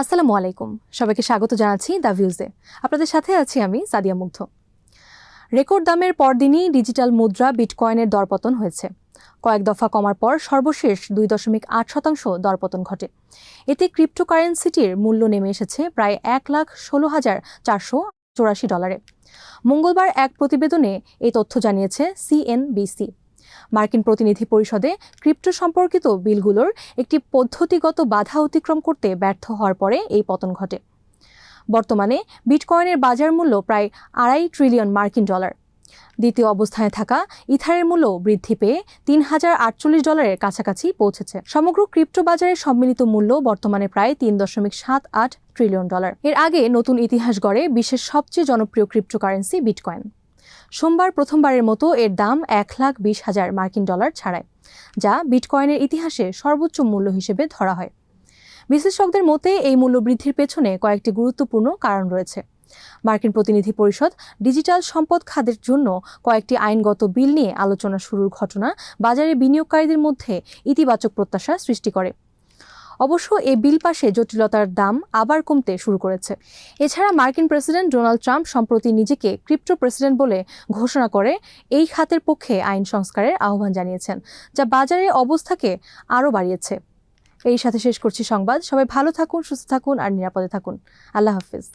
আসসালামু আলাইকুম। সবাইকে স্বাগত জানাচ্ছি দ্য ভিউজে। আপনাদের সাথে আছি আমি সাদিয়া মুগ্ধ। রেকর্ড দামের পরদিনই ডিজিটাল মুদ্রা বিটকয়েনের দরপতন হয়েছে। কয়েক দফা কমার পর সর্বশেষ দুই দশমিক আট শতাংশ দরপতন ঘটে। এতে ক্রিপ্টোকারেন্সিটির মূল্য নেমে এসেছে প্রায় এক লাখ ষোলো হাজার চারশো চৌরাশি ডলারে। মঙ্গলবার এক প্রতিবেদনে এই তথ্য জানিয়েছে সিএনবিসি। মার্কিন প্রতিনিধি পরিষদে ক্রিপ্টো সম্পর্কিত বিলগুলোর একটি পদ্ধতিগত বাধা অতিক্রম করতে ব্যর্থ হওয়ার পরে এই পতন ঘটে। বর্তমানে বিটকয়েনের বাজার মূল্য প্রায় আড়াই ট্রিলিয়ন মার্কিন ডলার। দ্বিতীয় অবস্থানে থাকা ইথারের মূল্য বৃদ্ধি পেয়ে তিন হাজার আটচল্লিশ ডলারের কাছাকাছি পৌঁছেছে। সমগ্র ক্রিপ্টো বাজারের সম্মিলিত মূল্য বর্তমানে প্রায় তিন দশমিক সাত আট ট্রিলিয়ন ডলার। এর আগে নতুন ইতিহাস গড়ে বিশ্বের সবচেয়ে জনপ্রিয় ক্রিপ্টোকারেন্সি বিটকয়েন। সোমবার প্রথমবারের মতো এর দাম এক লাখ বিশ হাজার মার্কিন ডলার ছাড়ায়, যা বিটকয়েনের ইতিহাসে সর্বোচ্চ মূল্য হিসেবে ধরা হয়। বিশ্লেষকদের মতে, এই মূল্য বৃদ্ধির পেছনে কয়েকটি গুরুত্বপূর্ণ কারণ রয়েছে। মার্কিন প্রতিনিধি পরিষদ ডিজিটাল সম্পদ খাতের জন্য কয়েকটি আইনগত বিল নিয়ে আলোচনা শুরুর ঘটনা বাজারে বিনিয়োগকারীদের মধ্যে ইতিবাচক প্রত্যাশা সৃষ্টি করে। অবশ্য এই বিল পাশে জটিলতার দাম আবার কমতে শুরু করেছে। এছাড়া মার্কিন প্রেসিডেন্ট ডোনাল্ড ট্রাম্প সম্প্রতি নিজেকে ক্রিপ্টো প্রেসিডেন্ট বলে ঘোষণা করে এই খাতের পক্ষে আইন সংস্কারের আহ্বান জানিয়েছেন, যা বাজারের অবস্থাকে আরও বাড়িয়েছে। এই সাথে শেষ করছি সংবাদ। সবাই ভালো থাকুন, সুস্থ থাকুন আর নিরাপদে থাকুন। আল্লাহ হাফিজ।